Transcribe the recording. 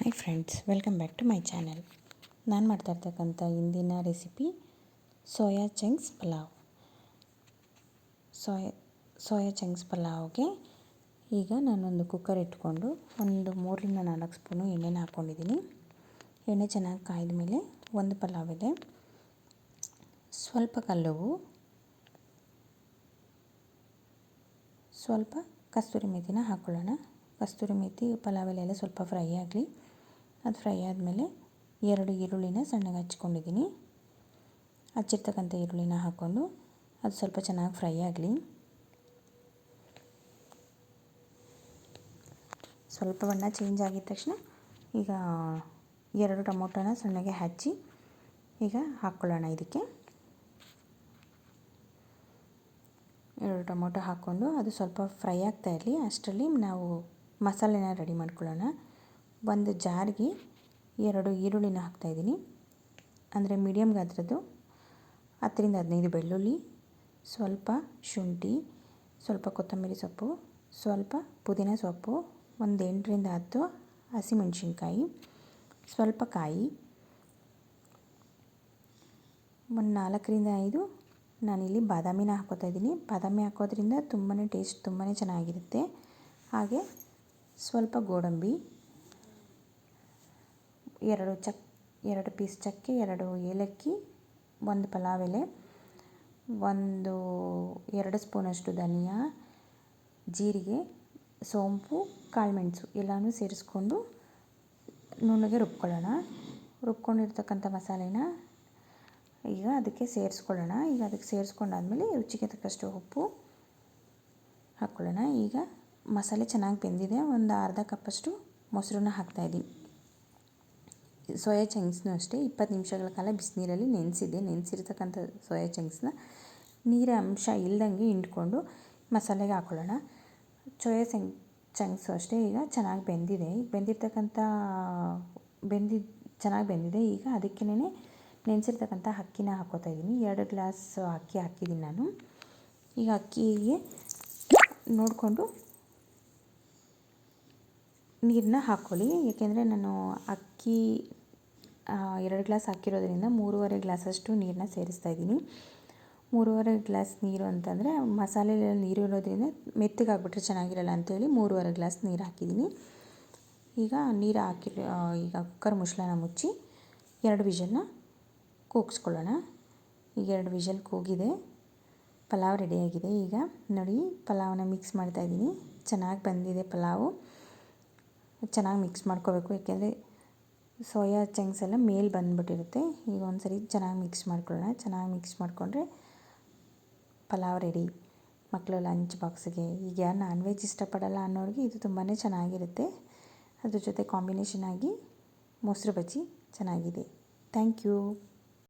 Hi friends welcome back to my channel ನಾನು ಮಾಡ್ತಾ ಇರ್ತಕ್ಕಂಥ ಇಂದಿನ recipe soya chunks pulao soya soya chunks ಪಲಾವ್ಗೆ ಈಗ ನಾನೊಂದು ಕುಕ್ಕರ್ ಇಟ್ಕೊಂಡು ಒಂದು ಮೂರರಿಂದ ನಾಲ್ಕು ಸ್ಪೂನು ಎಣ್ಣೆನ ಹಾಕ್ಕೊಂಡಿದ್ದೀನಿ ಎಣ್ಣೆ ಚೆನ್ನಾಗಿ ಕಾಯ್ದ ಮೇಲೆ ಒಂದು ಪಲಾವ್ ಇದೆ. ಸ್ವಲ್ಪ ಕಲ್ಲವು, ಸ್ವಲ್ಪ ಕಸ್ತೂರಿ ಮೇಥಿನ ಹಾಕ್ಕೊಳ್ಳೋಣ ಕಸ್ತೂರಿ ಮೇಥಿ ಪಲಾವ್ ಎಲೆ ಸ್ವಲ್ಪ ಫ್ರೈ ಆಗಲಿ. ಅದು ಫ್ರೈ ಆದಮೇಲೆ ಎರಡು ಈರುಳ್ಳಿನ ಸಣ್ಣಗೆ ಹಚ್ಕೊಂಡಿದ್ದೀನಿ. ಹಚ್ಚಿರ್ತಕ್ಕಂಥ ಈರುಳ್ಳಿನ ಹಾಕ್ಕೊಂಡು ಅದು ಸ್ವಲ್ಪ ಚೆನ್ನಾಗಿ ಫ್ರೈ ಆಗಲಿ. ಸ್ವಲ್ಪ ಬಣ್ಣ ಚೇಂಜ್ ಆಗಿದ ತಕ್ಷಣ ಈಗ ಎರಡು ಟೊಮೊಟೊನ ಸಣ್ಣಗೆ ಹಚ್ಚಿ ಈಗ ಹಾಕ್ಕೊಳ್ಳೋಣ ಇದಕ್ಕೆ. ಎರಡು ಟೊಮೊಟೊ ಹಾಕ್ಕೊಂಡು ಅದು ಸ್ವಲ್ಪ ಫ್ರೈ ಆಗ್ತಾ ಇರಲಿ. ಅಷ್ಟರಲ್ಲಿ ನಾವು ಮಸಾಲೆನ ರೆಡಿ ಮಾಡ್ಕೊಳ್ಳೋಣ. ಒಂದು ಜಾರಿಗೆ ಎರಡು ಈರುಳ್ಳಿನ ಹಾಕ್ತಾಯಿದ್ದೀನಿ ಅಂದರೆ ಮೀಡಿಯಮ್ ಗಾತ್ರದ್ದು ಹತ್ತರಿಂದ ಹದಿನೈದು ಬೆಳ್ಳುಳ್ಳಿ, ಸ್ವಲ್ಪ ಶುಂಠಿ, ಸ್ವಲ್ಪ ಕೊತ್ತಂಬರಿ ಸೊಪ್ಪು, ಸ್ವಲ್ಪ ಪುದೀನ ಸೊಪ್ಪು, ಒಂದು ಎಂಟರಿಂದ ಹತ್ತು ಹಸಿಮೆಣ್ಸಿನ್ಕಾಯಿ, ಸ್ವಲ್ಪ ಕಾಯಿ, ಒಂದು ನಾಲ್ಕರಿಂದ ಐದು ನಾನಿಲ್ಲಿ ಬಾದಾಮಿನ ಹಾಕೋತಾ ಇದ್ದೀನಿ. ಬಾದಾಮಿ ಹಾಕೋದ್ರಿಂದ ತುಂಬಾ ಟೇಸ್ಟ್ ತುಂಬಾ ಚೆನ್ನಾಗಿರುತ್ತೆ. ಹಾಗೆ ಸ್ವಲ್ಪ ಗೋಡಂಬಿ ಎರಡು ಚಕ್, ಎರಡು ಪೀಸ್ ಚಕ್ಕೆ, ಎರಡು ಏಲಕ್ಕಿ, ಒಂದು ಪಲಾವ್ ಎಲೆ, ಒಂದು, ಎರಡು ಸ್ಪೂನಷ್ಟು ಧನಿಯಾ, ಜೀರಿಗೆ, ಸೋಂಪು ಕಾಳುಮೆಣಸು ಎಲ್ಲನೂ ಸೇರಿಸ್ಕೊಂಡು ನುಣ್ಣಗೆ ರುಬ್ಕೊಳ್ಳೋಣ. ರುಬ್ಕೊಂಡಿರ್ತಕ್ಕಂಥ ಮಸಾಲೆನ ಈಗ ಅದಕ್ಕೆ ಸೇರಿಸ್ಕೊಳ್ಳೋಣ. ಈಗ ಅದಕ್ಕೆ ಸೇರಿಸ್ಕೊಂಡಾದ್ಮೇಲೆ ರುಚಿಗೆ ತಕ್ಕಷ್ಟು ಉಪ್ಪು ಹಾಕ್ಕೊಳ್ಳೋಣ. ಈಗ ಮಸಾಲೆ ಚೆನ್ನಾಗಿ ಬೆಂದಿದೆ. ಒಂದು ಅರ್ಧ ಕಪ್ಪಷ್ಟು ಮೊಸರನ್ನ ಹಾಕ್ತಾಯಿದ್ದೀನಿ ಸೋಯಾ ಚಂಕ್ಸ್ನೂ ಅಷ್ಟೇ. ಇಪ್ಪತ್ತು ನಿಮಿಷಗಳ ಕಾಲ ಬಿಸಿನೀರಲ್ಲಿ ನೆನೆಸಿದೆ. ನೆನೆಸಿರ್ತಕ್ಕಂಥ ಸೋಯಾ ಚಂಕ್ಸ್ನ ನೀರ ಅಂಶ ಇಲ್ದಂಗೆ ಹಿಂಡ್ಕೊಂಡು ಮಸಾಲೆಗೆ ಹಾಕೊಳ್ಳೋಣ. ಸೋಯಾ ಚಂಕ್ ಚಂಕ್ಸು ಅಷ್ಟೇ. ಈಗ ಚೆನ್ನಾಗಿ ಬೆಂದಿದೆ. ಬೆಂದಿರ್ತಕ್ಕಂಥ ಬೆಂದಿದ್ದು ಚೆನ್ನಾಗಿ ಬೆಂದಿದೆ. ಈಗ ಅದಕ್ಕೇನೆ ನೆನೆಸಿರ್ತಕ್ಕಂಥ ಅಕ್ಕಿನ ಹಾಕೋತಾ ಇದ್ದೀನಿ. ಎರಡು ಗ್ಲಾಸ್ ಅಕ್ಕಿ ಹಾಕಿದ್ದೀನಿ ನಾನು. ಈಗ ಅಕ್ಕಿಗೆ ನೋಡಿಕೊಂಡು ನೀರನ್ನ ಹಾಕ್ಕೊಳ್ಳಿ ಏಕೆಂದರೆ ನಾನು ಅಕ್ಕಿ ಎರಡು ಗ್ಲಾಸ್ ಹಾಕಿರೋದ್ರಿಂದ ಮೂರುವರೆ ಗ್ಲಾಸಷ್ಟು ನೀರನ್ನ ಸೇರಿಸ್ತಾ ಇದ್ದೀನಿ. ಮೂರುವರೆ ಗ್ಲಾಸ್ ನೀರು ಅಂತಂದರೆ ಮಸಾಲೆಲೆಲ್ಲ ನೀರು ಇರೋದ್ರಿಂದ ಮೆತ್ತಗಾಗ್ಬಿಟ್ರೆ ಚೆನ್ನಾಗಿರಲ್ಲ ಅಂಥೇಳಿ ಮೂರುವರೆ ಗ್ಲಾಸ್ ನೀರು ಹಾಕಿದ್ದೀನಿ. ಈಗ ನೀರು ಹಾಕಿ ಈಗ ಕುಕ್ಕರ್ ಮುಚ್ಚಳನ ಮುಚ್ಚಿ ಎರಡು ವಿಷಲ್ನ ಕೂಗಿಸ್ಕೊಳ್ಳೋಣ. ಈಗ ಎರಡು ವಿಷಲ್ ಕೂಗಿದೆ. ಪಲಾವ್ ರೆಡಿಯಾಗಿದೆ. ಈಗ ನೋಡಿ ಪಲಾವನ್ನ ಮಿಕ್ಸ್ ಮಾಡ್ತಾಯಿದ್ದೀನಿ ಚೆನ್ನಾಗಿ ಬಂದಿದೆ ಪಲಾವು. ಚೆನ್ನಾಗಿ ಮಿಕ್ಸ್ ಮಾಡ್ಕೋಬೇಕು ಏಕೆಂದರೆ ಸೋಯಾ ಚಂಕ್ಸ್ ಎಲ್ಲ ಮೇಲೆ ಬಂದುಬಿಟ್ಟಿರುತ್ತೆ. ಈಗ ಒಂದು ಸರಿ ಚೆನ್ನಾಗಿ ಮಿಕ್ಸ್ ಮಾಡ್ಕೊಳ್ಳೋಣ. ಚೆನ್ನಾಗಿ ಮಿಕ್ಸ್ ಮಾಡಿಕೊಂಡ್ರೆ ಪಲಾವ್ ರೆಡಿ ಮಕ್ಕಳು ಲಂಚ್ ಬಾಕ್ಸ್ಗೆ ಈಗ ಯಾರು ನಾನ್ ವೆಜ್ ಇಷ್ಟಪಡಲ್ಲ ಅನ್ನೋರಿಗೆ ಇದು ತುಂಬಾ ಚೆನ್ನಾಗಿರುತ್ತೆ. ಅದ್ರ ಜೊತೆ ಕಾಂಬಿನೇಷನ್ ಆಗಿ ಮೊಸರು ಬಜ್ಜಿ ಚೆನ್ನಾಗಿದೆ. Thank you